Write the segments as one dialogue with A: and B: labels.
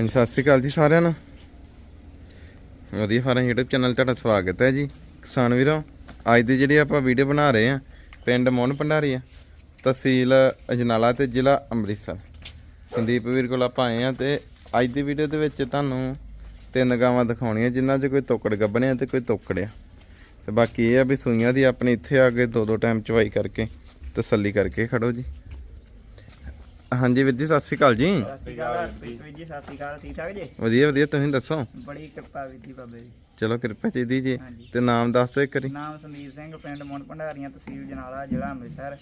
A: ਹਾਂਜੀ, ਸਤਿ ਸ਼੍ਰੀ ਅਕਾਲ ਜੀ ਸਾਰਿਆਂ ਨੂੰ। ਵਧੀਆ ਫਾਰਮ YouTube ਚੈਨਲ ਤੁਹਾਡਾ ਸਵਾਗਤ ਹੈ ਜੀ। ਕਿਸਾਨ ਵੀਰੋ, ਅੱਜ ਦੀ ਜਿਹੜੀ ਆਪਾਂ ਵੀਡੀਓ ਬਣਾ ਰਹੇ ਆ ਪਿੰਡ ਮੋਹਨ ਭੰਡਾਰੀ ਆ, ਤਹਿਸੀਲ ਅਜਨਾਲਾ ਤੇ ਜ਼ਿਲ੍ਹਾ ਅੰਮ੍ਰਿਤਸਰ। ਸੰਦੀਪ ਵੀਰ ਕੋਲ ਆਪਾਂ ਆਏ ਆ ਤੇ ਅੱਜ ਦੀ ਵੀਡੀਓ ਦੇ ਵਿੱਚ ਤੁਹਾਨੂੰ ਤਿੰਨ ਗਾਵਾਂ ਦਿਖਾਉਣੀਆਂ, ਜਿਨ੍ਹਾਂ 'ਚ ਕੋਈ ਤੋਕੜ ਗੱਬਣਿਆ ਤੇ ਕੋਈ ਤੋਕੜਿਆ। ਤੇ ਬਾਕੀ ਇਹ ਆ ਵੀ ਸੂਈਆਂ ਦੀ ਆਪਣੇ ਇੱਥੇ ਆ ਕੇ ਦੋ ਦੋ ਟਾਈਮ ਚਵਾਈ ਕਰਕੇ ਤਸੱਲੀ ਕਰਕੇ ਖੜੋ ਜੀ। ਹਾਂਜੀ ਵੀਰ ਜੀ ਸਤਿ ਸ਼੍ਰੀ ਅਕਾਲ ਜੀ।
B: ਸਤਿ ਸ਼੍ਰੀ ਅਕਾਲ ਵੀਰ ਜੀ ਸਤਿ ਸ਼੍ਰੀ ਅਕਾਲ ਠੀਕ ਠਾਕ ਜੀ?
A: ਵਧੀਆ ਵਧੀਆ ਤੁਸੀਂ ਦੱਸੋ?
B: ਬੜੀ ਕਿਰਪਾ ਵੀਰ ਜੀ ਬਾਬੇ ਦੀ
A: ਚਲੋ ਕਿਰਪਾ ਚਾਹੀਦੀ ਜੀ।
B: ਹਾਂਜੀ।
A: ਤੇ ਨਾਮ ਦੱਸ ਦਿਓ ਇੱਕ ਵਾਰੀ।
B: ਨਾਮ ਸੰਦੀਪ ਸਿੰਘ ਪਿੰਡ ਮੋਹਨ ਭੰਡਾਰੀਆਂ ਤਹਿਸੀਲ ਜਨਾਲਾ ਜ਼ਿਲ੍ਹਾ ਅੰਮ੍ਰਿਤਸਰ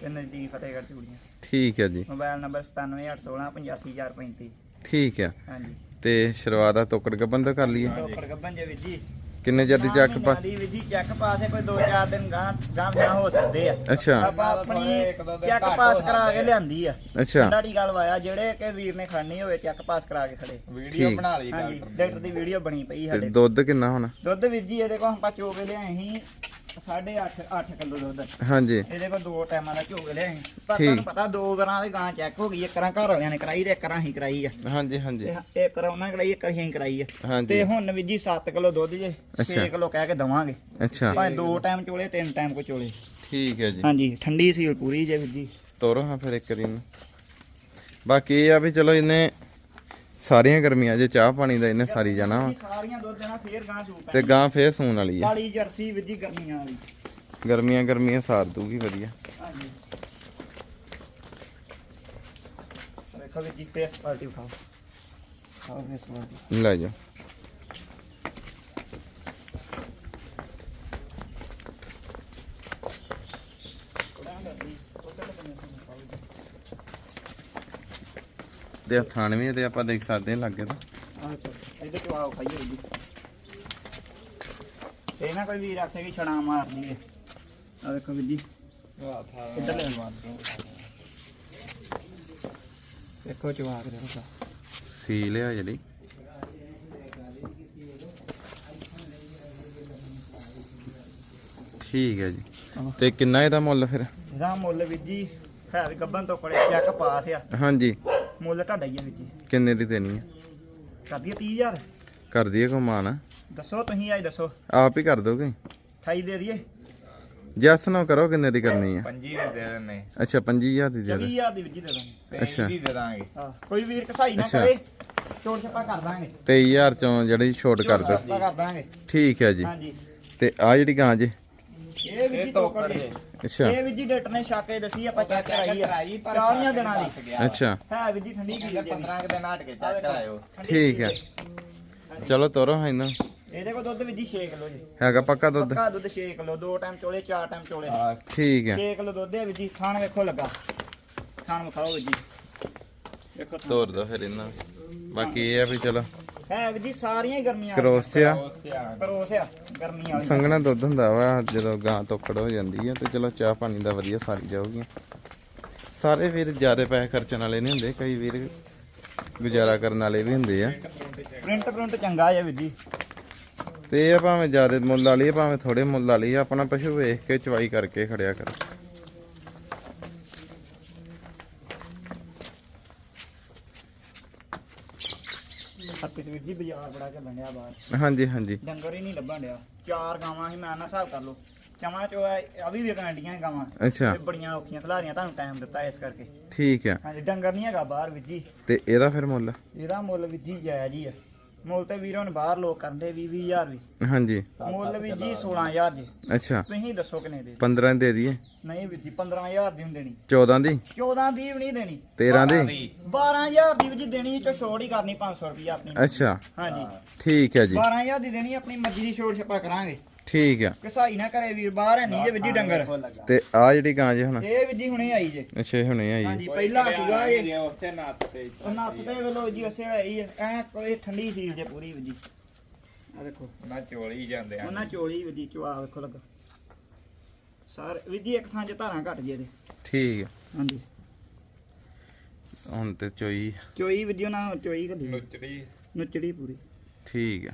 B: ਤੇ ਨਜ਼ਦੀਕ ਫਤਿਹਗੜ੍ਹ ਚੂੜੀਆਂ।
A: ਠੀਕ ਹੈ ਜੀ।
B: ਮੋਬਾਈਲ ਨੰਬਰ 9781685035
A: ਠੀਕ ਹੈ।
B: ਹਾਂਜੀ।
A: ਤੇ ਸ਼ੁਰੂਆਤ ਆ ਤੋਕੜ ਗੱਬਨ ਤੋਂ ਕਰ ਲਈਏ।
B: ਟੋਕਰ ਗੱਬਨ ਜੇ ਵੀਰ ਜੀ।
A: ਕਿੰਨੇ ਜਦ ਦੀ ਚੱਕ ਪਾ
B: ਦੀ ਜੀ ਚੈੱਕ ਪਾਸ ਹੈ ਕੋਈ 2-4 ਦਿਨ ਗਾਂ ਗਾਂ ਜਾਂ ਹੋ ਸਕਦੇ ਆ।
A: ਅੱਛਾ।
B: ਆਪਾਂ ਆਪਣੀ ਚੈੱਕ ਪਾਸ ਕਰਾ ਕੇ ਲਿਆਂਦੀ ਆ।
A: ਅੱਛਾ।
B: ਠੰਡਾ ਗੱਲ ਵਾਇਆ ਜਿਹੜੇ ਕਿ ਵੀਰ ਨੇ ਖੜਨੀ ਹੋਵੇ ਚੈੱਕ ਪਾਸ ਕਰਾ ਕੇ ਖੜੇ।
A: ਵੀਡੀਓ। ਬਣਾ
B: ਹਾਂਜੀ ਡਾਕਟਰ ਦੀ ਵੀਡੀਓ ਬਣੀ ਪਈ
A: ਤੇ
B: ਸਾਡੇ।
A: ਦੁੱਧ ਕਿੰਨਾ ਹੋਣਾ?
B: ਦੁੱਧ ਵੀਰ ਜੀ ਇਹਦੇ ਕੋਲ ਆਪਾਂ ਚੋਗੇ ਲਿਆਏ ਸੀ 8.5 8 ਕਿਲੋ ਦੁੱਧ।
A: ਹਾਂਜੀ।
B: ਇਹਦੇ ਕੋਲ ਦੋ ਟਾਈਮਾਂ ਦਾ ਝੋਗ ਲਿਆਏ। ਸੀ। ਪਰ
A: ਠੀਕ।
B: ਤੁਹਾਨੂੰ ਪਤਾ ਦੋ ਵਾਰਾਂ ਦੀ ਗਾਂ ਚੈੱਕ ਹੋ ਗਈ ਇੱਕ ਰਾਂ ਘਰ ਵਾਲਿਆਂ ਨੇ ਕਰਾਈ ਤੇ ਇੱਕ ਰਾਂ ਹੀ ਕਰਾਈ ਆ।
A: ਹਾਂਜੀ ਹਾਂਜੀ।
B: ਤੇ ਇੱਕ ਰਾਂ ਉਹਨਾਂ ਕਰਾਈ ਇੱਕ ਰਾਂ ਹੀ ਕਰਾਈ ਆ।
A: ਹਾਂਜੀ।
B: ਤੇ ਹੁਣ ਵੀਰ ਜੀ 7 ਕਿਲੋ ਦੁੱਧ ਜੇ 6
A: ਅੱਛਾ।
B: ਕਿਲੋ ਕਹਿ ਕੇ ਦਵਾਂਗੇ।
A: ਅੱਛਾ।
B: ਭਾਵੇਂ ਦੋ ਟਾਈਮ ਚੋਲੇ ਤਿੰਨ ਟਾਈਮ ਕੋ ਚੋਲੇ।
A: ਠੀਕ ਹੈ ਜੀ।
B: ਹਾਂਜੀ ਠੰਡੀ ਸੀਲ ਪੂਰੀ ਜੇ ਵੀਰ ਜੀ।
A: ਤੋਰੋ ਹਾਂ ਫਿਰ ਇੱਕ ਇਹਨੂੰ। ਬਾਕੀ ਇਹ ਆ ਵੀ ਚਲੋ ਇਹਨੇ ਸਾਰੀਆਂ ਗਰਮੀਆਂ ਜੇ ਚਾਹ ਪਾਣੀ ਦਾ ਇਹਨੇ ਸਾਰੀ ਜਾਣਾ ਵਾ।
B: ਸਾਰੀਆਂ ਦੁੱਧ ਦੇਣਾ ਫੇਰ ਗਾਂ ਸੂਪ
A: ਤੇ ਗਾਂ ਫੇਰ ਸੂਣ ਵਾਲੀ ਆ।
B: ਕਾਲੀ ਜਰਸੀ ਜੀ ਗਰਮੀਆਂ ਵਾਲੀ।
A: ਗਰਮੀਆਂ ਗਰਮੀਆਂ ਸਾਰ ਦੂਗੀ ਵਧੀਆ।
B: ਹਾਂਜੀ। ਦੇਖੋ ਵੀਰ ਜੀ ਫੇਸ ਪਾਰਟੀ ਉਠਾਓ ਖਾਓ ਫੇਸ ਪਾਰਟੀ
A: ਲੈ ਜਾਓ। ਤੇ ਥਾਣਵੇਂ ਤੇ ਆਪਾਂ ਦੇਖ ਸਕਦੇ ਹਾਂ ਲੱਗੇ ਤਾਂ।
B: ਇਹਦੇ ਚ ਆਓ ਖਾਈਏ ਜੀ ਇਹ ਨਾ ਕੋਈ ਵੀਰ ਆਖੇ ਕਿ ਛਣਾ ਮਾਰਦੀ ਏ ਆ ਦੇਖੋ ਵੀਰ ਜੀ। ਇੱਧਰ ਲੈ ਦੇਖੋ ਚਵਾ ਕੇ ਦੇਖੋ
A: ਸੀ ਲਿਆ ਜਿਹੜੀ। ਠੀਕ ਹੈ ਜੀ। ਤੇ ਕਿੰਨਾ ਇਹਦਾ ਮੁੱਲ ਫਿਰ?
B: ਇਹਦਾ ਮੁੱਲ ਵੀਰ ਜੀ ਹੈ ਵੀ ਗੱਬਨ ਤੋਂ ਕੋਲੇ ਚੈੱਕ ਪਾਸ ਆ।
A: ਹਾਂਜੀ।
B: ਮੁੱਲ ਤੁਹਾਡਾ ਹੀ ਆ ਵੀਰ ਜੀ।
A: ਕਿੰਨੇ ਦੀ ਦੇਣੀ ਹੈ
B: ਕਰਦੀ 30000
A: ਕਰ ਦਈਏ ਕਮਾਨ
B: ਦੱਸੋ ਤੁਸੀਂ ਅੱਜ ਦੱਸੋ।
A: ਆਪ ਹੀ ਕਰ ਦੋਗੇ?
B: 28 ਦੇ ਦਈਏ?
A: ਜੈਸ ਨਾ ਕਰੋ ਕਿੰਨੇ ਦੀ ਕਰਨੀ ਹੈ
C: ਪੰਜੀ ਵੀ ਦੇ ਦਿੰਨੇ।
A: ਅੱਛਾ 25000 ਦੀ ਦੇ ਦੇ
B: 24000 ਦੀ ਵੀਰ ਜੀ ਦੇ ਦਾਂਗੇ।
A: ਅੱਛਾ।
C: ਵੀ ਦੇ ਦਾਂਗੇ।
B: ਹਾਂ ਕੋਈ ਵੀਰ ਕਸਾਈ ਨਾ। ਕਰੇ ਚੋੜ ਛੱਪਾ ਕਰ ਦਾਂਗੇ।
A: 23000 ਚੋਂ ਜਿਹੜੀ ਛੋਟ ਕਰ ਦੋ।
B: ਕਰ ਦਾਂਗੇ।
A: ਠੀਕ ਹੈ ਜੀ।
B: ਹਾਂਜੀ।
A: ਤੇ ਆ ਜਿਹੜੀ ਗਾਂ ਜੇ।
B: ਇਹ
C: ਤੋਂ
B: ਤੋਕੜ ਜੇ।
A: ਅੱਛਾ।
B: ਇਹ ਵੀ ਜੀ ਡਾਕਟਰ ਨੇ ਛਾਕੇ ਦੱਸੀ ਆਪਾਂ ਚੈੱਕ ਕਰਾਈ ਆ
C: ਪਰ
B: ਚਾਲੀਆਂ ਦਿਨਾਂ ਦੀ।
A: ਅੱਛਾ।
B: ਹੈ ਵੀ ਜੀ ਠੰਡੀ ਪੀ ਜੇ।
C: 15 ਕੁ ਦਿਨ ਹਟ ਕੇ ਚੈੱਕ ਕਰਾਇਓ
A: ਠੀਕ ਹੈ। ਚਲੋ ਤੋਰੋ ਹਾਂ ਇਹਨਾਂ
B: ਇਹਦੇ ਕੋਲ ਦੁੱਧ ਵੀ ਜੀ 6 ਕਿਲੋ ਜੀ।
A: ਹੈਗਾ ਪੱਕਾ ਦੁੱਧ?
B: ਪੱਕਾ ਦੁੱਧ 6 ਕਿਲੋ ਦੋ ਟਾਈਮ ਚੋਲੇ ਚਾਰ ਟਾਈਮ ਚੋਲੇ।
C: ਹਾਂ।
A: ਠੀਕ ਹੈ।
B: 6 ਕਿਲੋ ਦੁੱਧ ਹੈ ਵੀ ਜੀ ਥਾਣ ਵੇਖੋ ਲੱਗਾ। ਥਾਣ ਵਿਖਾਓ ਵੀ ਜੀ।
A: ਤੋਰ ਦੋ ਫਿਰ ਇਹਨਾਂ ਬਾਕੀ ਇਹ ਆ ਵੀ ਚਲੋ।
B: ਹੈ ਵੀ ਜੀ ਸਾਰੀਆਂ ਹੀ ਗਰਮੀਆਂ
A: ਕਰੋਸ ਤੇ ਆ
C: ਉਸ ਤੇ ਆ
B: ਕਰੋਸ ਆ ਗਰਮੀਆਂ ਵਾਲੀ
A: ਸੰਘਣਾ ਦੁੱਧ ਹੁੰਦਾ ਵਾ ਜਦੋਂ ਗਾਂ ਤੋਕੜ ਹੋ ਜਾਂਦੀ ਹੈ ਤੇ ਚਲੋ ਚਾਹ ਪਾਣੀ ਦਾ ਵਧੀਆ ਸਾਰੀ ਜਾਊਗੀ। ਸਾਰੇ ਵੀਰ ਜ਼ਿਆਦਾ ਪੈਸੇ ਖਰਚਣ ਵਾਲੇ ਨਹੀਂ ਹੁੰਦੇ ਕਈ ਵੀਰ ਗੁਜ਼ਾਰਾ ਕਰਨ ਵਾਲੇ ਵੀ ਹੁੰਦੇ ਆ।
B: ਪ੍ਰਿੰਟ ਪ੍ਰਿੰਟ ਚੰਗਾ ਹੈ ਵੀ ਜੀ।
A: ਤੇ ਇਹ ਆ ਭਾਵੇਂ ਜ਼ਿਆਦਾ ਮੁੱਲ ਵਾਲੀ ਆ ਭਾਵੇਂ ਥੋੜੇ ਮੁੱਲ ਵਾਲੀ ਆ ਆਪਣਾ ਪਸ਼ੂ ਵੇਖ ਕੇ ਚਵਾਈ ਕਰਕੇ ਖੜਿਆ ਕਰੋ।
B: ਹੱਥ ਵੀਰ ਜੀ ਬਾਜ਼ਾਰ ਬੜਾ ਚੱਲਣ ਡਿਆ ਬਾਹਰ।
A: ਹਾਂਜੀ ਹਾਂਜੀ।
B: ਡੰਗਰ ਹੀ ਨਹੀਂ ਲੱਭਣ ਡਿਆ। ਚਾਰ ਗਾਵਾਂ ਸੀ ਮੈਂ ਨਾ ਹਿਸਾਬ ਕਰ ਲਓ। ਚਵਾਂ ਚੋ ਆ ਵੀ ਵਿਕਣ ਡੀਆਂ ਗਾਵਾਂ।
A: ਅੱਛਾ।
B: ਤੇ ਬੜੀਆਂ ਔਖੀਆਂ ਖਿਲਾਰੀਆਂ ਤੁਹਾਨੂੰ ਟਾਈਮ ਦਿੱਤਾ ਇਸ ਕਰਕੇ।
A: ਠੀਕ ਆ।
B: ਹਾਂਜੀ ਡੰਗਰ ਨਹੀਂ ਹੈਗਾ ਬਾਹਰ ਵੀਰ ਜੀ।
A: ਤੇ ਇਹਦਾ ਫਿਰ ਮੁੱਲ?
B: ਇਹਦਾ ਮੁੱਲ ਵੀਰ ਜੀ ਜਾਇਜ਼ ਹੀ ਆ। ਮੁੱਲ ਤੇ ਵੀਰ ਹੁਣ ਬਾਹਰ ਲੋਕ ਕਰਦੇ 20 20000 ਵੀ।
A: ਹਾਂਜੀ।
B: ਮੁੱਲ ਵੀਰ ਜੀ 16000 ਜੀ।
A: ਅੱਛਾ।
B: ਤੁਸੀਂ ਦੱਸੋ ਕਿੰਨੇ ਦੇ
A: 15 ਦੇ ਦਈਏ।
B: ਨਹੀਂ ਵੀਰ ਜੀ 15000 ਦੀ ਹੁਣ ਦੇਣੀ।
A: 14 ਦੀ?
B: 14 ਦੀ ਵੀ ਨਹੀਂ ਦੇਣੀ।
A: 13 ਦੀ?
B: 12000 ਦੀ। ਵੀ ਜੀ ਦੇਣੀ ਚੋ ਛੋੜ ਹੀ ਕਰਨੀ 500 ਰੁਪਏ ਆਪਣੀ।
A: ਅੱਛਾ।
B: ਹਾਂਜੀ।
A: ਠੀਕ ਹੈ ਜੀ।
B: 12000 ਦੀ ਦੇਣੀ ਆਪਣੀ ਮਰਜ਼ੀ ਦੀ ਛੋੜ ਛਪਾ ਕਰਾਂਗੇ।
A: ਠੀਕ ਆ।
B: ਕਸਾਈ ਨਾ ਕਰੇ ਵੀਰ ਬਾਹਰ ਹੈ ਨਹੀਂ ਜੇ ਜੀ ਡੰਗਰ।
A: ਤੇ ਆ ਜਿਹੜੀ ਗਾਂ ਜੇ ਹੁਣ।
B: ਇਹ ਜੀ ਹੁਣੇ ਆਈ ਜੇ।
A: ਅੱਛਾ ਇਹ ਹੁਣੇ ਆਈ
B: ਹਾਂਜੀ ਪਹਿਲਾ ਸੀਗਾ ਇਹ।
C: ਉਸੇ ਨਾਤ ਤੇ
B: ਨੱਥ ਤੇ ਵੇਲੋ ਜੀ ਉਸੇ ਆਈ ਐ ਕੋਈ ਠੰਡੀ ਸੀਲ ਜੇ ਪੂਰੀ ਜੀ ਆ ਦੇਖੋ।
C: ਨਾ ਚੋਲੀ ਜਾਂਦੇ ਆ।
B: ਉਹਨਾਂ ਚੋਲੀ ਜੀ ਚਵਾ ਵੇਖੋ ਲੱਗਾ। ਸਾਰ ਜੀ ਇੱਕ ਥਾਂ 'ਚ ਧਾਰਾਂ ਘਟ ਜੇ ਦੇ
A: ਠੀਕ ਆ।
B: ਹਾਂਜੀ।
A: ਹੁਣ ਤੇ ਚੋਈ।
B: ਚੋਈ ਜੀ ਉਹਨਾਂ ਚੋਈ ਕਦੀ
C: ਨੁਚੜੀ।
B: ਨੁੱਚੜੀ ਪੂਰੀ।
A: ਠੀਕ ਆ।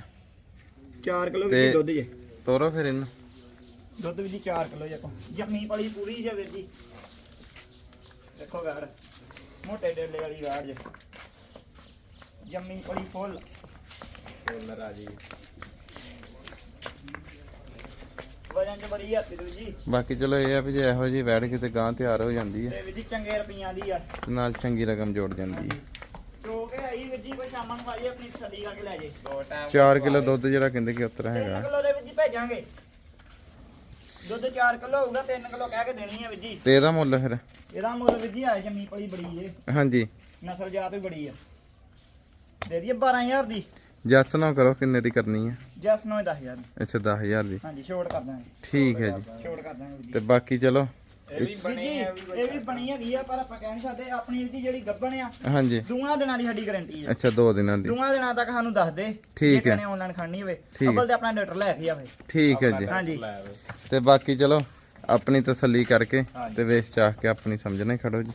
B: 4 ਕਿਲੋ
A: ਤੇ-
B: ਜੀ ਦੁੱਧ ਜੇ।
A: ਤੋਰੋ ਫਿਰ ਇਹਨੂੰ।
B: ਦੁੱਧ ਵੀ ਜੀ 4 ਕਿਲੋ ਜੇ ਜੰਮੀ ਵਾਲੀ ਪੂਰੀ ਜੇ ਵੀਰ ਜੀ। ਦੇਖੋ ਗਾੜ ਮੋਟੇ ਡੇਲੇ ਵਾਲੀ ਗਾੜ ਜੇ। ਜੰਮੀ ਪਲੀ ਫੁੱਲ।
C: ਫੁੱਲ ਰਾਜੀ
B: ਵਜਨ ਚ ਬੜੀ ਹੱਥ ਦੀ ਜੀ
A: ਬਾਕੀ ਚਲੋ ਇਹ ਆ ਵੀ ਜੇ ਇਹੋ ਜੀ ਵੈੜ ਕਿਤੇ ਗਾਂ ਤਿਆਰ ਹੋ ਜਾਂਦੀ ਹੈ
B: ਤੇ ਜੀ ਚੰਗੇ ਰੁਪਈਆਂ ਦੀ ਆ।
A: ਤੇ ਨਾਲ ਚੰਗੀ ਰਕਮ ਜੋੜ ਜਾਂਦੀ ਹੈ
B: ਚੋ ਕੇ ਆਈ ਵੀ ਜੀ ਕੋਈ ਸ਼ਾਮਾਂ ਨੂੰ ਆਈ ਆਪਣੀ ਸਦੀ ਕਰਕੇ ਲੈ ਜੇ।
C: ਦੋ ਟਾਈਮ
A: 4 ਕਿਲੋ ਦੁੱਧ ਜਿਹੜਾ ਕਹਿੰਦੇ ਕਿ ਉਤਰਾ
B: 3
A: ਹੈਗਾ
B: ਕਿਲੋ ਦੇ ਭੇਜਾਂਗੇ। ਦੁੱਧ 4 ਕਿਲੋ ਹੋਊਗਾ 3 ਕਿਲੋ ਕਹਿ ਕੇ ਦੇਣੀ ਹੈ ਵੀ ਜੀ
A: ਤੇ ਇਹਦਾ ਮੁੱਲ ਫਿਰ?
B: ਇਹਦਾ ਮੁੱਲ ਵੀ ਜੀ ਆ ਜੰਮੀ ਪਲੀ ਬੜੀ ਏ।
A: ਹਾਂਜੀ।
B: ਨਸਲ ਜਾਤ ਵੀ ਬੜੀ ਆ। ਦੇ ਦਈਏ 12000 ਦੀ।
A: ਜੱਸ ਨਾ ਕਰੋ ਕਿੰਨੇ ਦੀ ਕਰਨੀ ਹੈ
B: ਜਸ ਨੂੰ 10000 ਦੀ।
A: ਅੱਛਾ 10000 ਦੀ।
B: ਹਾਂਜੀ ਛੋਟ ਕਰ ਦਾਂਗੇ
A: ਠੀਕ ਹੈ ਜੀ।
B: ਛੋਟ ਕਰ ਦਾਂਗੇ
A: ਤੇ ਬਾਕੀ ਚਲੋ।
C: ਇਹ ਵੀ
B: ਵੀ
C: ਬਣੇ
B: ਜੀ,
C: ਆ ਵੀ
B: ਇਹ ਵੀ ਬਣੀ ਹੈਗੀ ਆ ਪਰ ਆਪਾਂ ਕਹਿ ਨਹੀਂ ਸਕਦੇ ਆਪਣੀ ਇਹਦੀ ਜਿਹੜੀ ਗੱਬਣ ਆ
A: ਹਾਂਜੀ
B: ਦੂਆਂ ਦਿਨਾਂ ਦੀ ਸਾਡੀ ਗਾਰੰਟੀ ਆ
A: ਅੱਛਾ ਦੋ ਦਿਨਾਂ ਦੀ
B: ਦੂਆਂ ਦਿਨਾਂ ਤੱਕ ਸਾਨੂੰ ਦੱਸ ਦੇ
A: ਠੀਕ ਹੈ।
B: ਜੇ ਆਨਲਾਈਨ ਹੋਵੇ। ਅੱਬਲ ਤੇ ਆਪਣਾ ਡਾਕਟਰ ਲੈ ਕੇ ਆਵੇ
A: ਠੀਕ ਹੈ ਜੀ
B: ਹਾਂਜੀ।
C: ਲੈ ਆਵੇ।
A: ਤੇ ਬਾਕੀ ਚਲੋ ਆਪਣੀ ਤਸੱਲੀ ਕਰਕੇ। ਤੇ ਵੇਚ ਚਾਹ ਕੇ ਆਪਣੀ ਸਮਝਣਾ ਖੜੋ ਜੀ